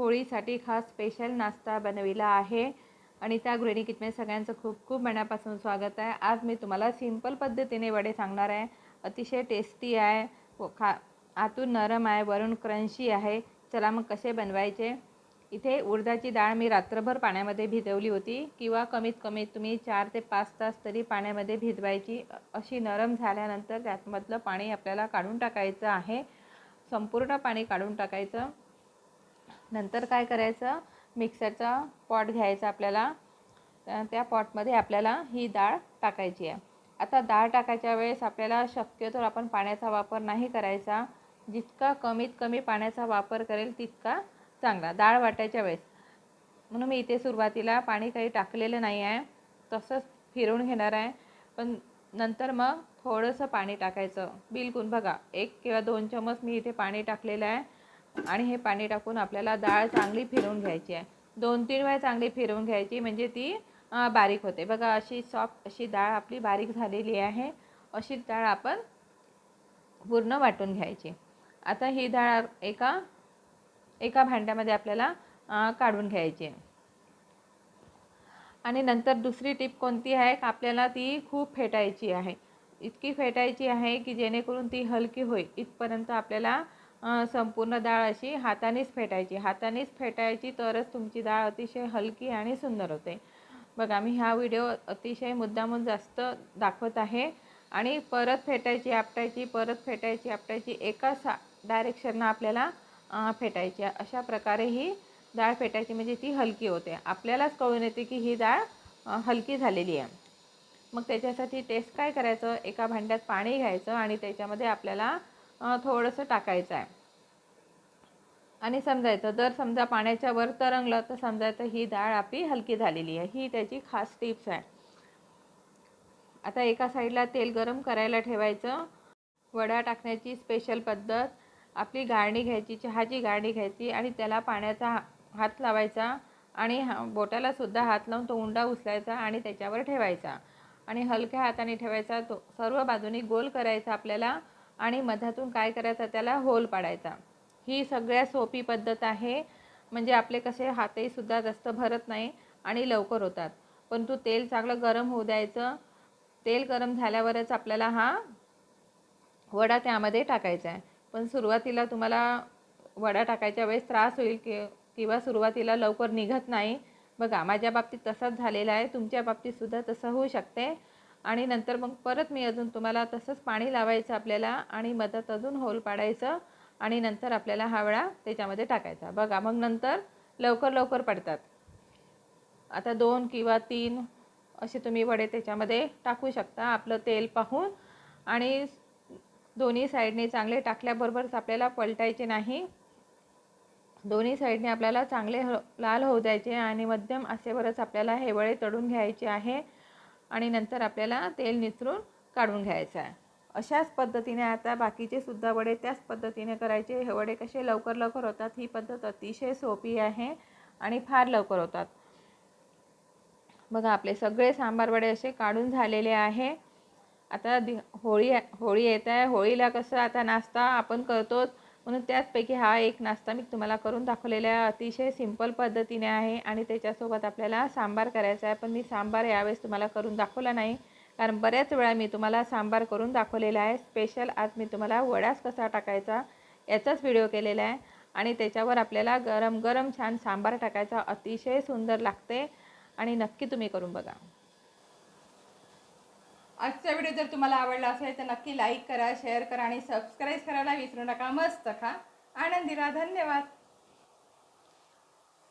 होळीसाठी खास स्पेशल नाश्ता बनविला आहे. आणि त्या गृहिणी किचनमध्ये सगळ्यांचं खूप खूप मनापासून स्वागत आहे. आज मी तुम्हाला सिंपल पद्धतीने वडे सांगणार आहे. अतिशय टेस्टी आहे. खा आतून नरम आहे वरून क्रंची आहे. चला मग कसे बनवायचे? इथे उडदाची डाळ मी रात्रभर पाण्यामध्ये भिजवली होती. किंवा कमीत कमी तुम्ही चार ते पाच तास तरी पाण्यामध्ये भिजवायची. अशी नरम झाल्यानंतर त्यातमधलं पाणी आपल्याला काढून टाकायचं आहे. संपूर्ण पाणी काढून टाकायचं. नंतर काय करायचं? मिक्सरचा पॉट घ्यायचा आपल्याला. त्या- त्या पॉटमध्ये आपल्याला ही डाळ टाकायची आहे. आता डाळ टाकायच्या वेळेस आपल्याला शक्यतो आपण पाण्याचा वापर नाही करायचा. जितका कमीत कमी पाण्याचा वापर करेल तितका चांगला. डाळ वाटायच्या वेळेस. म्हणून मी इथे सुरुवातीला पाणी काही टाकलेलं नाही आहे. तसंच फिरवून घेणार आहे. पण नंतर मग थोडंसं पाणी टाकायचं. बिलकुल बघा एक किंवा दोन चमच मी इथे पाणी टाकलेलं आहे. आणि हे पाणी टाकून आपल्याला डाळ चांगली फिरवून घ्यायची आहे. दोन तीन वेळा चांगली फिरवून घ्यायची म्हणजे ती बारीक होते. बघा अशी सॉफ्ट अशी डाळ आपली बारीक झालेली आहे. अशी डाळ आपण पूर्ण वाटून घ्यायची. आता ही डाळ एका एका भांड्यामध्ये आपल्याला काढून घ्यायची. आहे आणि नंतर दुसरी टीप कोणती आहे? का आपल्याला ती खूप फेटायची आहे. इतकी फेटायची आहे की जेणेकरून ती हलकी होईल. इथपर्यंत आपल्याला संपूर्ण डाळ अशी हातानेच फेटायची. हातानेच फेटायची तरच तुमची डाळ अतिशय हलकी आणि सुंदर होते. बघा मी हा व्हिडिओ अतिशय मुद्दामून जास्त दाखवत आहे. आणि परत फेटायची आपटायची परत फेटायची आपटायची एका सा डायरेक्शननं आपल्याला फेटायची. अशा प्रकारे ही डाळ फेटायची. म्हणजे ती हलकी होते. आपल्यालाच कळून येते की ही डाळ हलकी झालेली आहे. मग त्याच्यासाठी टेस्ट काय करायचं? एका भांड्यात पाणी घ्यायचं आणि त्याच्यामध्ये आपल्याला थोडंसं टाकायचं आहे. आणि समजायचं जर समजा पाण्याच्या वर तरंगलं तर समजायचं ही डाळ आपली हलकी झालेली आहे. ही त्याची खास टिप्स आहे. आता एका साईडला तेल गरम करायला ठेवायचं. वडा टाकण्याची स्पेशल पद्धत आपली गाळणी घ्यायची चहाची गाळणी घ्यायची आणि त्याला पाण्याचा हा- हात लावायचा आणि हा बोटाला सुद्धा हात लावून तो उंडा उचलायचा आणि त्याच्यावर ठेवायचा. आणि हलक्या हाताने ठेवायचा तो सर्व बाजूनी गोल करायचा आपल्याला. आणि मधातून काय करायचं त्याला होल पाडायचा. ही सगळ्यात सोपी पद्धत आहे. म्हणजे आपले कसे हातहीसुद्धा जास्त भरत नाही आणि लवकर होतात. परंतु तेल चांगलं गरम होऊ द्यायचं. तेल गरम झाल्यावरच आपल्याला हा वडा त्यामध्ये टाकायचा आहे. पण सुरुवातीला तुम्हाला वडा टाकायच्या वेळेस त्रास होईल कि किंवा सुरुवातीला लवकर निघत नाही. बघा माझ्या बाबतीत तसंच झालेलं आहे. तुमच्या बाबतीतसुद्धा तसं होऊ शकते. आणि नंतर मग परत मी अजून तुम्हाला तसंच पाणी लावायचं आपल्याला आणि मदत अजून होल पाडायचं आणि नंतर आपल्याला हा वडा त्याच्यामध्ये टाकायचा. बघा मग नंतर लवकर लवकर पडतात. आता दोन किंवा तीन असे तुम्ही वडे त्याच्यामध्ये टाकू शकता आपलं तेल पाहून. आणि दोन्ही साईडने चांगले टाकल्याबरोबरच आपल्याला पलटायचे नाही. दोन्ही साईडने आपल्याला चांगले ह लाल होऊ द्यायचे आणि मध्यम असेवरच आपल्याला हे वडे तळून घ्यायचे आहे. आणि नंतर आपल्याला तेल निचरून काढून घ्यायचं आहे. अशाच पद्धतीने आता बाकीचे सुद्धा वडे त्याच पद्धतीने करायचे. हे वडे कसे लवकर लवकर होतात ही पद्धत अतिशय सोपी आहे आणि फार लवकर होतात. बघा आपले सगळे सांबार वडे असे काढून झालेले आहे. आता दि होळी होळी येत आहे. होळीला कसं आता नाश्ता आपण करतोच. म्हणून त्याचपैकी हा एक नाश्ता मी तुम्हाला करून दाखवलेला आहे. अतिशय सिंपल पद्धतीने आहे आणि त्याच्यासोबत आपल्याला सांबार करायचा आहे. पण मी सांबार यावेळेस तुम्हाला करून दाखवला नाही. कारण बऱ्याच वेळा मी तुम्हाला सांबार करून दाखवलेला आहे. स्पेशल आज मी तुम्हाला वडाच कसा टाकायचा याचाच व्हिडिओ केलेला आहे. आणि त्याच्यावर आपल्याला गरम गरम छान सांबार टाकायचा. अतिशय सुंदर लागते आणि नक्की तुम्ही करून बघा. आजचा व्हिडिओ जर तुम्हाला आवडला असेल तर नक्की लाईक करा शेअर करा आणि सबस्क्राईब करायला विसरू नका. मस्त खा. आनंदीला धन्यवाद.